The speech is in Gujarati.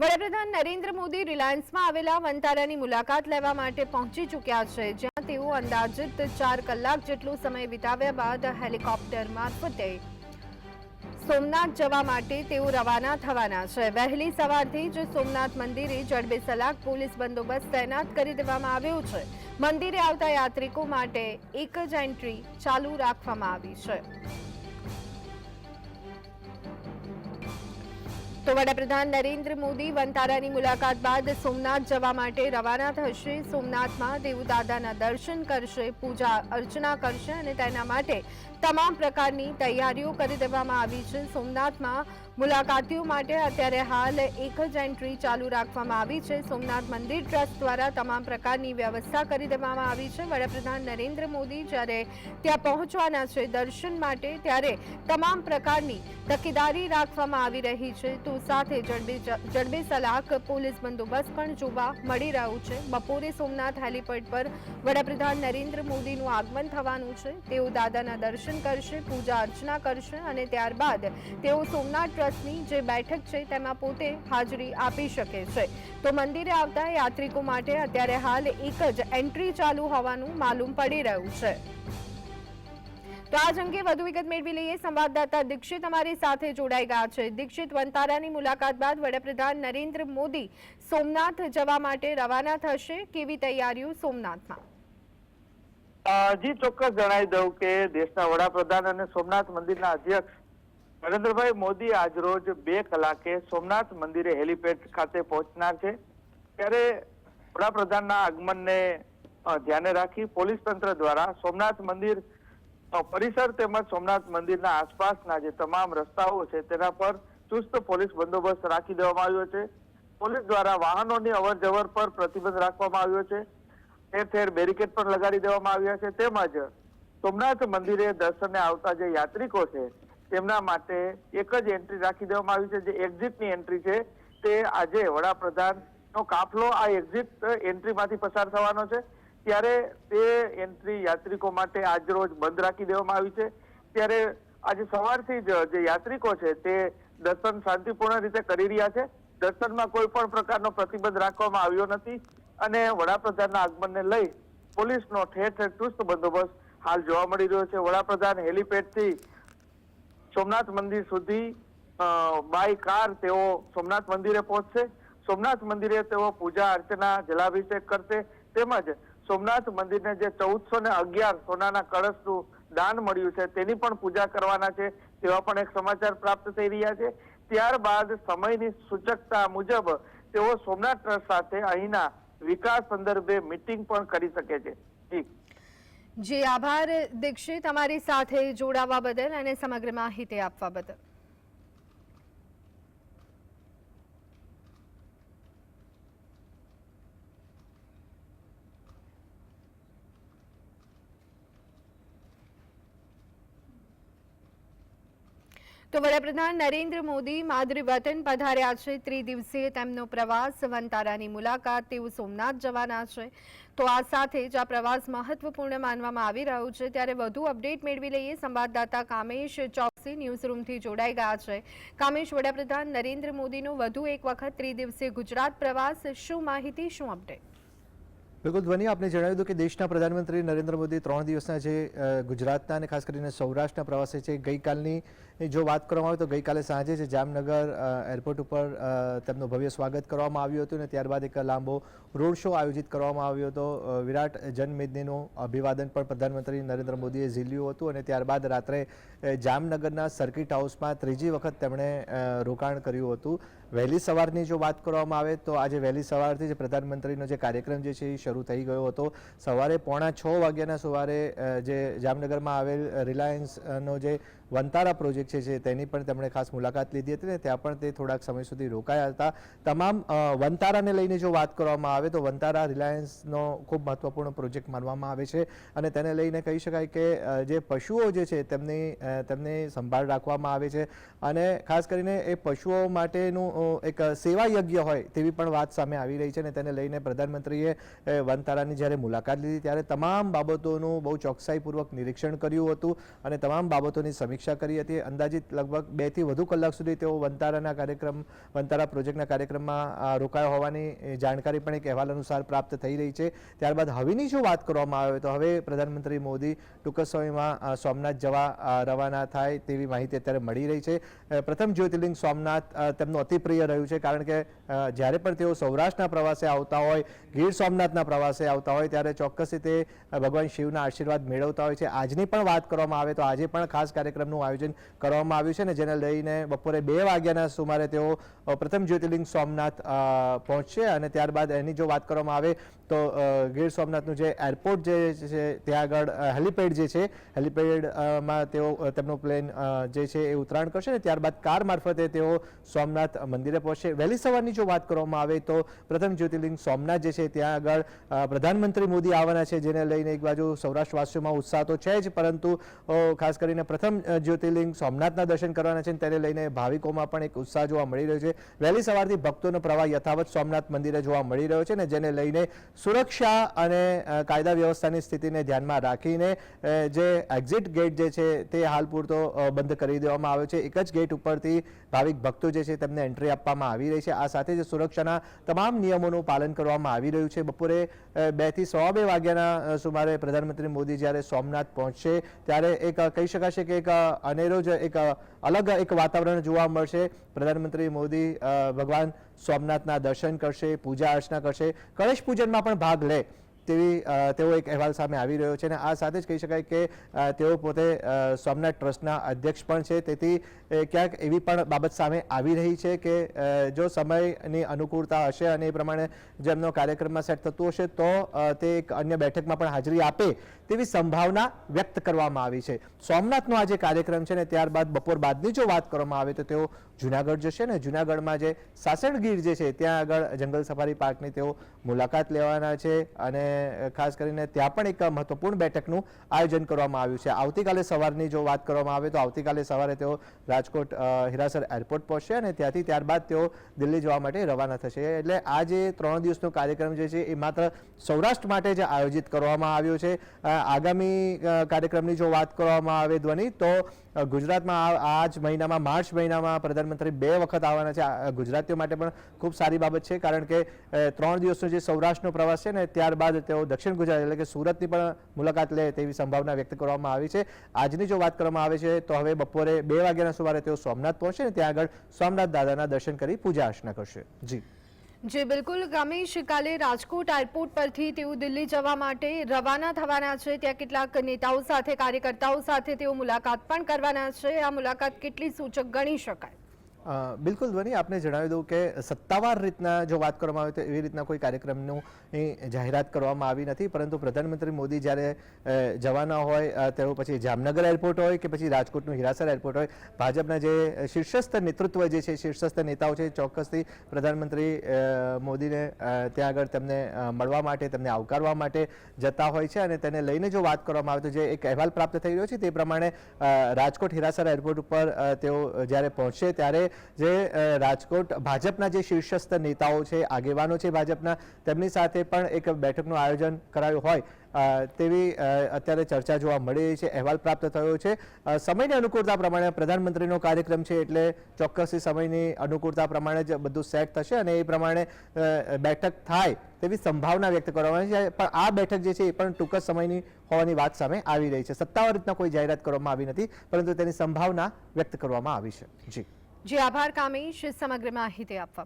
વડાપ્રધાન નરેન્દ્ર મોદી રિલાયન્સમાં આવેલા વંતારાની મુલાકાત લેવા માટે પહોંચી ચૂક્યા છે, જ્યાં તેઓ અંદાજિત ચાર કલાક જેટલો સમય વિતાવ્યા બાદ હેલિકોપ્ટર મારફતે સોમનાથ જવા માટે તેઓ રવાના થવાના છે. વહેલી સવારથી જ સોમનાથ મંદિરે જડબે સલાક પોલીસ બંદોબસ્ત તૈનાત કરી દેવામાં આવ્યો છે. મંદિરે આવતા યાત્રિકો માટે એક જ એન્ટ્રી ચાલુ રાખવામાં આવી છે. તો વડાપ્રધાન નરેન્દ્ર મોદી વંતારાની મુલાકાત બાદ સોમનાથ જવા માટે રવાના થશે. સોમનાથમાં દેવદાદાના દર્શન કરશે, પૂજા અર્ચના કરશે અને તેના માટે તમામ પ્રકારની તૈયારીઓ કરી દેવામાં આવી છે. સોમનાથમાં મુલાકાતીઓ માટે અત્યારે હાલ એક જ એન્ટ્રી ચાલુ રાખવામાં આવી છે. સોમનાથ મંદિર ટ્રસ્ટ દ્વારા તમામ પ્રકારની વ્યવસ્થા કરી દેવામાં આવી છે. વડાપ્રધાન નરેન્દ્ર મોદી જ્યારે ત્યાં પહોંચવાના છે દર્શન માટે, ત્યારે તમામ પ્રકારની તકેદારી રાખવામાં આવી રહી છે. તો સાથે જડબે સલાક પોલીસ બંદોબસ્ત પણ જોવા મળી રહ્યું છે. બપોરે સોમનાથ હેલીપેડ પર વડાપ્રધાન નરેન્દ્ર મોદીનું આગમન થવાનું છે. તેઓ દાદાના દર્શન કરશે, પૂજા અર્ચના કરશે અને ત્યારબાદ તેઓ સોમનાથ ટ્રસ્ટની જે બેઠક છે તેમાં પોતે હાજરી આપી શકે છે. તો મંદિરે આવતા યાત્રિકો માટે અત્યારે હાલ એક જ એન્ટ્રી ચાલુ હોવાનું માલુમ પડી રહ્યું છે. તો આજ અંગે વધુ વિગત મેળવી લઈએ. સંવાદદાતા દીક્ષિત અમારી સાથે જોડાઈ ગયા છે. દીક્ષિત વંતારાની મુલાકાત બાદ વડાપ્રધાન નરેન્દ્ર મોદી સોમનાથ જવા માટે રવાના થશે. કેવી તૈયારીઓ સોમનાથમાં? જી, ચોક્કસ જણાવી દઉં કે દેશના વડાપ્રધાન અને સોમનાથ મંદિરના અધ્યક્ષ નરેન્દ્રભાઈ મોદી આજરોજ બે કલાકે સોમનાથ મંદિરે હેલિપેડ ખાતે પહોંચનાર છે. ત્યારે વડાપ્રધાનના આગમનને ધ્યાને રાખી પોલીસ તંત્ર દ્વારા સોમનાથ મંદિર પરિસર તેમજ સોમનાથ મંદિરના આસપાસના જે તમામ રસ્તાઓ છે તેના પર ચુસ્ત પોલીસ બંદોબસ્ત રાખી દેવામાં આવ્યો છે. પોલીસ દ્વારા વાહનોની અવર જવર પર પ્રતિબંધ રાખવામાં આવ્યો છે. ઠેર ઠેર બેરિકેડ પણ લગાડી દેવામાં આવ્યા છે. તેમજ સોમનાથ મંદિરે દર્શને આવતા જે યાત્રિકો છે તેમના માટે એક જ એન્ટ્રી રાખી દેવામાં આવી છે, જે એક્ઝિટની એન્ટ્રી છે. તે આજે વડાપ્રધાનનો કાફલો આ એક્ઝિટ એન્ટ્રીમાંથી પસાર થવાનો છે. ત્યારે તે એન્ટ્રી યાત્રિકો માટે આજરોજ બંધ રાખી દેવામાં આવી છે. ત્યારે આજે સવારથી જ જે યાત્રિકો છે, તે દર્શન શાંતિપૂર્ણ રીતે કરી રહ્યા છે. દર્શનમાં કોઈ પણ પ્રકારનો પ્રતિબંધ રાખવામાં આવ્યો નથી અને વડાપ્રધાનના આગમનને લઈ પોલીસનો ઠેર ઠેર ચુસ્ત બંદોબસ્ત હાલ જોવા મળી રહ્યો છે. વડાપ્રધાન હેલિપેડથી સોમનાથ મંદિર સુધી બાય કાર તેઓ સોમનાથ મંદિરે પહોંચશે. સોમનાથ મંદિરે તેઓ પૂજા અર્ચના, જલાભિષેક કરશે. તેમજ સોમનાથ મંદિરને જે ચૌદસો ને અગિયાર સોનાના કળશનું દાન મળ્યું છે, તેની પણ પૂજા કરવાના છે, તેવા પણ એક સમાચાર પ્રાપ્ત થઈ રહ્યા છે. ત્યારબાદ સમયની સૂચકતા મુજબ તેઓ સોમનાથ ટ્રસ્ટ સાથે અહીંના વિકાસ સંદર્ભે મિટિંગ પણ કરી શકે છે. જી આભાર દીક્ષિત અમારી સાથે જોડાવા બદલ અને સમગ્ર માહિતી આપવા બદલ. તો વડાપ્રધાન નરેન્દ્ર મોદી માદરી વતન પધાર્યા છે. ત્રિદિવસીય તેમનો પ્રવાસ વંતારાની મુલાકાત, તેઓ સોમનાથ જવાના છે. તો આ સાથે જ આ પ્રવાસ મહત્વપૂર્ણ માનવામાં આવી રહ્યો છે. ત્યારે વધુ અપડેટ મેળવી લઈએ. સંવાદદાતા કામેશ ચોકસી ન્યૂઝ રૂમથી જોડાઈ ગયા છે. કામેશ, વડાપ્રધાન નરેન્દ્ર મોદીનો વધુ એક વખત ત્રિદિવસીય ગુજરાત પ્રવાસ. શું માહિતી, શું અપડેટ? બિલકુલ, ધ્વની, આપને જણાવ્યું હતું કે દેશના પ્રધાનમંત્રી નરેન્દ્ર મોદી ત્રણ દિવસના જે ગુજરાતના અને ખાસ કરીને સૌરાષ્ટ્રના પ્રવાસે છે. ગઈકાલની જો વાત કરવામાં આવે તો ગઈકાલે સાંજે છે જામનગર એરપોર્ટ ઉપર તેમનું ભવ્ય સ્વાગત કરવામાં આવ્યું હતું અને ત્યારબાદ એક લાંબો રોડ શો આયોજિત કરવામાં આવ્યો હતો. વિરાટ જનમેદનીનું અભિવાદન પણ પ્રધાનમંત્રી નરેન્દ્ર મોદીએ ઝીલ્યું હતું અને ત્યારબાદ રાત્રે જામનગરના સર્કિટ હાઉસમાં ત્રીજી વખત તેમણે રોકાણ કર્યું હતું. વહેલી સવારની જો વાત કરવામાં આવે તો આજે વહેલી સવારથી જ પ્રધાનમંત્રીનો જે કાર્યક્રમ જે છે એ શરૂ થઈ ગયો હતો. સવારે પોણા છ વાગ્યાના સવારે જે જામનગરમાં આવેલ રિલાયન્સનો જે વંતારા પ્રોજેક્ટ છે જે તેની પણ તેમણે ખાસ મુલાકાત લીધી હતી ને ત્યાં પણ તે થોડાક સમય સુધી રોકાયા હતા. તમામ વંતારાને લઈને જો વાત કરવામાં આવે તો વંતારા રિલાયન્સનો ખૂબ મહત્વપૂર્ણ પ્રોજેક્ટ માનવામાં આવે છે અને તેને લઈને કહી શકાય કે જે પશુઓ જે છે તેમની તેમને સંભાળ રાખવામાં આવે છે અને ખાસ કરીને એ પશુઓ માટેનું એક સેવા યજ્ઞ હોય તેવી પણ વાત સામે આવી રહી છે અને તેને લઈને પ્રધાનમંત્રીએ વનતારાની જ્યારે મુલાકાત લીધી ત્યારે તમામ બાબતોનું બહુ ચોકસાઈપૂર્વક નિરીક્ષણ કર્યું હતું અને તમામ બાબતોની સમીક્ષા સમીક્ષા કરી હતી. અંદાજિત લગભગ બેથી વધુ કલાક સુધી તેઓ વંતારાના કાર્યક્રમ, વંતારા પ્રોજેક્ટના કાર્યક્રમમાં રોકાયા હોવાની જાણકારી પણ એક અહેવાલ અનુસાર પ્રાપ્ત થઈ રહી છે. ત્યારબાદ હવેની જો વાત કરવામાં આવે તો હવે પ્રધાનમંત્રી મોદી ટૂંક સમયમાં સોમનાથ જવા રવાના થાય તેવી માહિતી અત્યારે મળી રહી છે. પ્રથમ જ્યોતિર્લિંગ સોમનાથ તેમનું અતિપ્રિય રહ્યું છે કારણ કે જ્યારે પણ તેઓ સૌરાષ્ટ્રના પ્રવાસે આવતા હોય, ગીર સોમનાથના પ્રવાસે આવતા હોય, ત્યારે ચોક્કસ રીતે ભગવાન શિવના આશીર્વાદ મેળવતા હોય છે. આજની પણ વાત કરવામાં આવે તો આજે પણ ખાસ કાર્યક્રમનું આયોજન કરવામાં આવ્યું છે ને જેને લઈને બપોરે બે વાગ્યાના સુમારે તેઓ પ્રથમ જ્યોતિર્લિંગ સોમનાથ પહોંચશે અને ત્યારબાદ એની જો વાત કરવામાં આવે તો ગીર સોમનાથનું જે એરપોર્ટ જે છે, ત્યાં આગળ હેલિપેડ જે છે હેલિપેડમાં તેઓ તેમનું પ્લેન જે છે એ ઉતરાણ કરશે ને ત્યારબાદ કાર મારફતે તેઓ સોમનાથ મંદિરે પહોંચશે. વહેલી સવારની જો વાત કરવામાં આવે તો પ્રથમ જ્યોતિર્લિંગ સોમનાથ જે છે, ત્યાં આગળ પ્રધાનમંત્રી મોદી આવવાના છે, જેને લઈને એક બાજુ સૌરાષ્ટ્રવાસીઓમાં ઉત્સાહ તો છે જ, પરંતુ ખાસ કરીને પ્રથમ જ્યોતિર્લિંગ સોમનાથના દર્શન કરવાના છે તેને લઈને ભાવિકોમાં પણ એક ઉત્સાહ જોવા મળી રહ્યો છે. વહેલી સવારથી ભક્તોનો પ્રવાહ યથાવત સોમનાથ મંદિરે જોવા મળી રહ્યો છે ને જેને લઈને સુરક્ષા અને કાયદા વ્યવસ્થાની સ્થિતિને ધ્યાનમાં રાખીને જે એક્ઝિટ ગેટ જે છે તે હાલ પૂરતો બંધ કરી દેવામાં આવ્યો છે. એક જ ગેટ ઉપરથી ભાવિક ભક્તો જે છે તેમને એન્ટ્રી આપવામાં આવી રહી છે. આ સાથે જ સુરક્ષાના તમામ નિયમોનું પાલન કરવામાં આવી રહ્યું છે. બપોરે બેથી સવા બે વાગ્યાના સુમારે પ્રધાનમંત્રી મોદી જ્યારે સોમનાથ પહોંચશે, ત્યારે એક કહી શકાશે કે એક અનેરો જ એક અલગ એક વાતાવરણ જોવા મળશે. પ્રધાનમંત્રી મોદી ભગવાન સોમનાથના દર્શન કરશે, પૂજા અર્ચના કરશે. કળશ પૂજનમાં પણ ભાગ લે તેવી તેવો એક અહેવાલ સામે આવી રહ્યો છે અને આ સાથે જ કહી શકાય કે તેઓ પોતે સોમનાથ ટ્રસ્ટના અધ્યક્ષ પણ છે. તેથી ક્યાંક એવી પણ બાબત સામે આવી રહી છે કે જો સમયની અનુકૂળતા હશે અને એ પ્રમાણે જેમનો કાર્યક્રમમાં સેટ થતું હશે, તો તે એક અન્ય બેઠકમાં પણ હાજરી આપે તેવી સંભાવના વ્યક્ત કરવામાં આવી છે. સોમનાથનો આ જે કાર્યક્રમ છે ને ત્યારબાદ બપોર બાદની જો વાત કરવામાં આવે તો તેઓ જુનાગઢ જશે ને જુનાગઢમાં જે સાસણગીર જે છે ત્યાં આગળ જંગલ સફારી પાર્કની તેઓ મુલાકાત લેવાના છે અને ખાસ કરીને ત્યાં પણ એક મહત્વપૂર્ણ બેઠકનું આયોજન કરવામાં આવ્યું છે. આવતીકાલે સવારની જો વાત કરવામાં આવે તો આવતીકાલે સવારે તેઓ રાજકોટ હિરાસર એરપોર્ટ પહોંચશે અને ત્યાંથી ત્યારબાદ તેઓ દિલ્હી જવા માટે રવાના થશે. એટલે આ જે ત્રણ દિવસનો કાર્યક્રમ જે છે એ માત્ર સૌરાષ્ટ્ર માટે જ આયોજિત કરવામાં આવ્યો છે. આગામી કાર્યક્રમની જો વાત કરવામાં આવે ધ્વનિ, તો ગુજરાતમાં આ જ મહિનામાં, માર્ચ મહિનામાં પ્રધાનમંત્રી બે વખત આવવાના છે. ગુજરાતીઓ માટે પણ ખૂબ સારી બાબત છે, કારણ કે ત્રણ દિવસનો જે સૌરાષ્ટ્રનો પ્રવાસ છે ને, ત્યારબાદ તેઓ દક્ષિણ ગુજરાત એટલે કે સુરતની પણ મુલાકાત લે તેવી સંભાવના વ્યક્ત કરવામાં આવી છે. આજની જો વાત કરવામાં આવે છે, તો હવે બપોરે બે વાગ્યાના સવારે તેઓ સોમનાથ પહોંચશે ને, ત્યાં આગળ સોમનાથ દાદાના દર્શન કરી પૂજા અર્ચના કરશે. જી. જે, બિલકુલ. ગમેશ, કાલે રાજકોટ એરપોર્ટ પરથી તેઓ દિલ્હી જવા માટે રવાના થવાના છે. ત્યાં કેટલાક નેતાઓ સાથે, કાર્યકર્તાઓ સાથે તેઓ મુલાકાત પણ કરવાના છે. આ મુલાકાત કેટલી સૂચક ગણી શકાય? બિલકુલ ધ્વનિ, આપને જણાવી દઉં કે સત્તાવાર રીતના જો વાત કરવામાં આવે તો એવી રીતના કોઈ કાર્યક્રમનું જાહેરાત કરવામાં આવી નથી. પરંતુ પ્રધાનમંત્રી મોદી જ્યારે જવાના હોય તેઓ પછી જામનગર એરપોર્ટ હોય કે પછી રાજકોટનું હિરાસર એરપોર્ટ હોય, ભાજપના જે શીર્ષસ્થ નેતૃત્વ જે છે, શીર્ષસ્થ નેતાઓ છે, ચોક્કસથી પ્રધાનમંત્રી મોદીને ત્યાં આગળ તેમને મળવા માટે, તેમને આવકારવા માટે જતા હોય છે. અને તેને લઈને જો વાત કરવામાં આવે તો જે એક અહેવાલ પ્રાપ્ત થઈ રહ્યો છે, તે પ્રમાણે રાજકોટ હિરાસર એરપોર્ટ ઉપર તેઓ જ્યારે પહોંચશે ત્યારે જે રાજકોટ ભાજપના જે શીર્ષસ્થ નેતાઓ છે, આગેવાનો છે ભાજપના, તેમની સાથે પણ એક બેઠકનું આયોજન કરાયું હોય તેવી અત્યારે ચર્ચા જોવા મળી રહી છે, અહેવાલ પ્રાપ્ત થયો છે. સમયની અનુકૂળતા પ્રમાણે પ્રધાનમંત્રીનો કાર્યક્રમ છે એટલે ચોક્કસથી સમયની અનુકૂળતા પ્રમાણે જ બધું સેટ થશે અને એ પ્રમાણે બેઠક થાય તેવી સંભાવના વ્યક્ત કરવામાં છે. પણ આ બેઠક જે છે એ પણ ટૂંક સમયની હોવાની વાત સામે આવી રહી છે. સત્તાવાર રીતના કોઈ જાહેરાત કરવામાં આવી નથી, પરંતુ તેની સંભાવના વ્યક્ત કરવામાં આવી છે. જી. જે આભાર કામેશ સમગ્ર માહિતી આપવા.